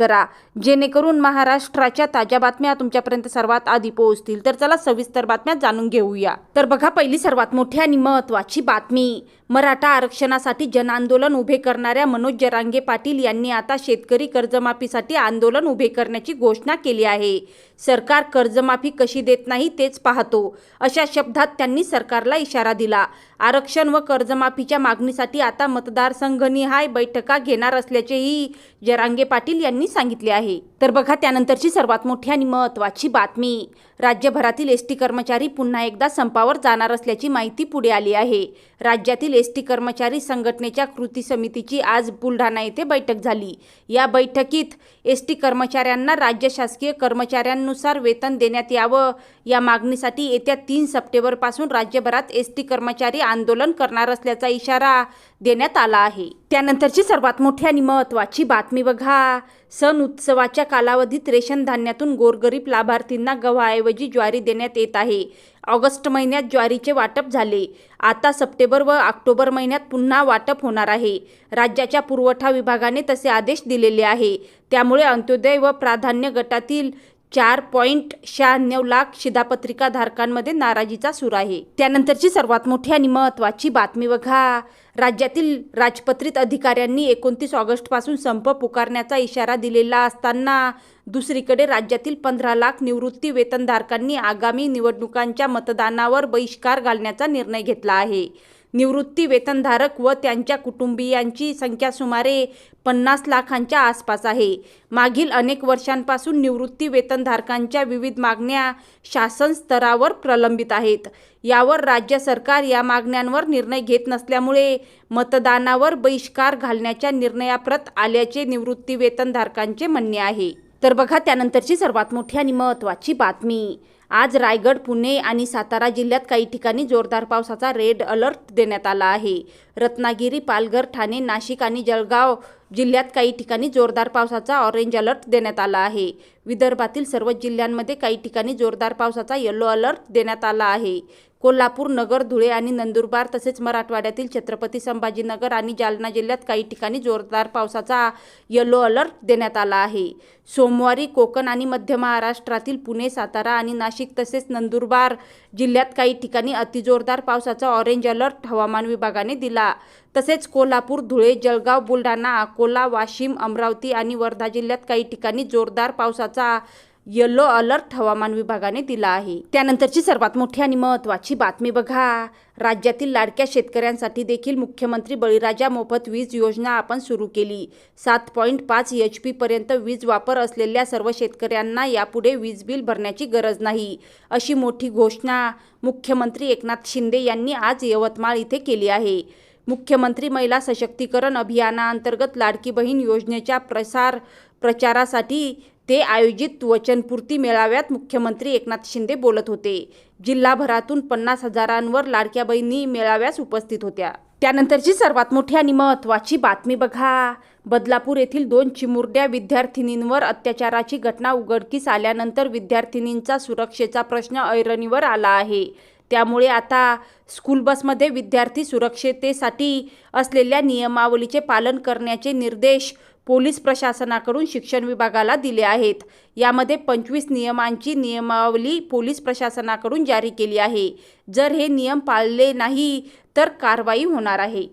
करा. जेणेकरून महाराष्ट्राच्या ताज्या बातम्या तुमच्यापर्यंत सर्वात आधी पोहोचतील. तर चला सविस्तर बातम्या जाणून घेऊया. तर बघा पहिली सर्वात मोठी आणि महत्त्वाची बातमी. मराठा आरक्षणासाठी जनआंदोलन उभे करणाऱ्या मनोज जरांगे पाटील यांनी आता शेतकरी कर्जमाफीसाठी आंदोलन उभे करण्याची घोषणा केली आहे. सरकार कर्जमाफी कशी देत नाही तेच पाहतो. अशा शब्दात त्यांनी सरकारला इशारा दिला. आरक्षण व कर्जमाफीच्या मागणीसाठी आता मतदारसंघनिहाय बैठका घेणार असल्याचेही जरांगे पाटील यांनी सांगितले आहे. तर बघा त्यानंतरची सर्वात मोठी आणि महत्त्वाची बातमी. राज्यभरातील एस टी कर्मचारी पुन्हा एकदा संपावर जाणार असल्याची माहिती पुढे आली आहे. राज्यातील एस टी कर्मचारी संघटनेच्या कृती समितीची आज बुलढाणा येथे बैठक झाली. या बैठकीत एस टी कर्मचाऱ्यांना राज्य शासकीय कर्मचाऱ्यांनुसार वेतन देण्यात यावं. या मागणीसाठी येत्या तीन सप्टेंबरपासून राज्यभरात एस टी कर्मचारी आंदोलन करणार असल्याचा इशारा देण्यात आला आहे. त्यानंतरची सर्वात मोठी आणि महत्त्वाची बातमी बघा. सण उत्सवाच्या कालावधीत रेशन धान्यातून गोरगरीब लाभार्थींना गव्हाऐवजी ज्वारी देण्यात येत आहे. ऑगस्ट महिन्यात ज्वारीचे वाटप झाले. आता सप्टेंबर व ऑक्टोबर महिन्यात पुन्हा वाटप होणार आहे. राज्याच्या पुरवठा विभागाने तसे आदेश दिलेले आहे. त्यामुळे अंत्योदय व प्राधान्य गटातील चार पॉईंट शहाण्णव लाख शिधापत्रिका धारकांमध्ये नाराजीचा सूर आहे. त्यानंतरची सर्वात मोठी आणि महत्त्वाची बातमी बघा. राज्यातील राजपत्रित अधिकाऱ्यांनी एकोणतीस ऑगस्टपासून संप पुकारण्याचा इशारा दिलेला असताना दुसरीकडे राज्यातील पंधरा लाख निवृत्ती वेतनधारकांनी आगामी निवडणुकांच्या मतदानावर बहिष्कार घालण्याचा निर्णय घेतला आहे. निवृत्ती वेतनधारक व त्यांच्या कुटुंबियांची संख्या सुमारे पन्नास लाखांच्या आसपास आहे. मागील अनेक वर्षांपासून निवृत्ती वेतनधारकांच्या विविध मागण्या शासन स्तरावर प्रलंबित आहेत. यावर राज्य सरकार या मागण्यांवर निर्णय घेत नसल्यामुळे मतदानावर बहिष्कार घालण्याच्या निर्णयाप्रत आल्याचे निवृत्ती वेतनधारकांचे म्हणणे आहे. तर बघा त्यानंतरची सर्वात मोठी आणि महत्त्वाची बातमी. आज रायगड पुणे आणि सातारा जिल्ह्यात काही ठिकाणी जोरदार पावसाचा रेड अलर्ट देण्यात आला आहे. रत्नागिरी पालघर ठाणे नाशिक आणि जळगाव जिल्ह्यात काही ठिकाणी जोरदार पावसाचा ऑरेंज अलर्ट देण्यात आला आहे. विदर्भातील सर्व जिल्ह्यांमध्ये काही ठिकाणी जोरदार पावसाचा येलो अलर्ट देण्यात आला आहे. कोल्हापूर नगर धुळे आणि नंदुरबार तसेच मराठवाड्यातील छत्रपती संभाजीनगर आणि जालना जिल्ह्यात काही ठिकाणी जोरदार पावसाचा येलो अलर्ट देण्यात आला आहे. सोमवारी कोकण आणि मध्य महाराष्ट्रातील पुणे सातारा आणि नाशिक तसेच नंदुरबार जिल्ह्यात काही ठिकाणी अतिजोरदार पावसाचा ऑरेंज अलर्ट हवामान विभागाने दिला. तसेच कोल्हापूर धुळे जळगाव बुलढाणा अकोला वाशिम अमरावती आणि वर्धा जिल्ह्यात काही ठिकाणी जोरदार पावसाचा येलो अलर्ट हवामान विभागाने दिला आहे. त्यानंतरची सर्वात मोठी आणि महत्त्वाची बातमी बघा. राज्यातील लाडक्या शेतकऱ्यांसाठी देखील मुख्यमंत्री बळीराजा मोफत वीज योजना आपण सुरू केली. सात पॉईंट पाच एच पीपर्यंत वीज वापर असलेल्या सर्व शेतकऱ्यांना यापुढे वीज बिल भरण्याची गरज नाही अशी मोठी घोषणा मुख्यमंत्री एकनाथ शिंदे यांनी आज यवतमाळ इथे केली आहे. मुख्यमंत्री महिला सशक्तीकरण अभियानाअंतर्गत लाडकी बहीण योजनेच्या प्रसार प्रचारासाठी ते आयोजित वचनपूर्ती मेळाव्यात मुख्यमंत्री एकनाथ शिंदे बोलत होते. जिल्हाभरातून पन्नास हजारांवर लाडक्या बहिणी मेळाव्यास उपस्थित होत्या. त्यानंतरची सर्वात मोठी आणि महत्त्वाची बातमी बघा. बदलापूर येथील दोन चिमुरड्या विद्यार्थिनींवर अत्याचाराची घटना उघडकीस आल्यानंतर विद्यार्थिनींचा सुरक्षेचा प्रश्न ऐरणीवर आला आहे. त्यामुळे आता स्कूल बसमध्ये विद्यार्थी सुरक्षितेसाठी असलेल्या नियमावलीचे पालन करण्याचे निर्देश पोलीस प्रशासनाकडून शिक्षण विभागाला दिले आहेत. यामध्ये पंचवीस नियमांची नियमावली पोलीस प्रशासनाकडून जारी केली आहे. जर हे नियम पाळले नाही तर कारवाई होणार आहे.